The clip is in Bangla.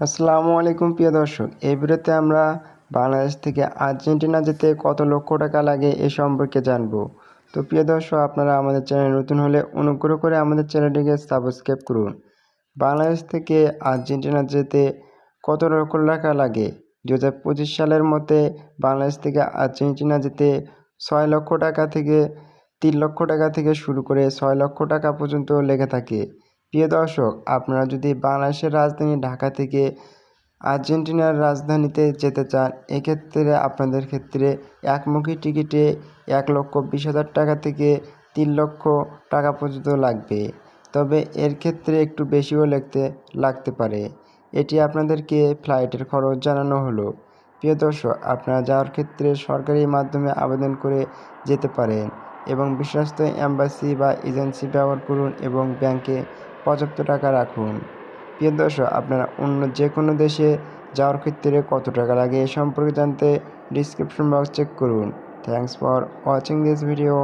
আসসালামু আলাইকুম প্রিয় দর্শক, এই ভিডিওতে আমরা বাংলাদেশ থেকে আর্জেন্টিনা যেতে কত লক্ষ টাকা লাগে এ সম্পর্কে জানব। তো প্রিয় দর্শক, আপনারা আমাদের চ্যানেল নতুন হলে অনুগ্রহ করে আমাদের চ্যানেলটিকে সাবস্ক্রাইব করুন। বাংলাদেশ থেকে আর্জেন্টিনা যেতে কত লক্ষ টাকা লাগে? দু হাজার পঁচিশ সালের মধ্যে বাংলাদেশ থেকে আর্জেন্টিনা যেতে ছয় লক্ষ টাকা থেকে তিন লক্ষ টাকা থেকে শুরু করে ছয় লক্ষ টাকা পর্যন্ত লেগে থাকে। প্রিয় দর্শক, আপনারা যদি বাংলাদেশের রাজধানী ঢাকা থেকে আর্জেন্টিনার রাজধানীতে যেতে চান, এক্ষেত্রে আপনাদের ক্ষেত্রে একমুখী টিকিটে এক লক্ষ বিশ হাজার টাকা থেকে তিন লক্ষ টাকা পর্যন্ত লাগবে। তবে এর ক্ষেত্রে একটু বেশিও লাগতে লাগতে পারে। এটি আপনাদেরকে ফ্লাইটের খরচ জানানো হলো। প্রিয় দর্শক, আপনারা যাওয়ার ক্ষেত্রে সরকারি মাধ্যমে আবেদন করে যেতে পারেন এবং বিশ্বস্ত অ্যাম্বাসি বা এজেন্সি ব্যবহার করুন এবং ব্যাংকে পর্যাপ্ত টাকা রাখুন। প্রিয় দর্শক, আপনারা অন্য যে কোনো দেশে যাওয়ার ক্ষেত্রে কত টাকা লাগে এ সম্পর্কে জানতে ডিসক্রিপশন বক্স চেক করুন। Thanks for watching this video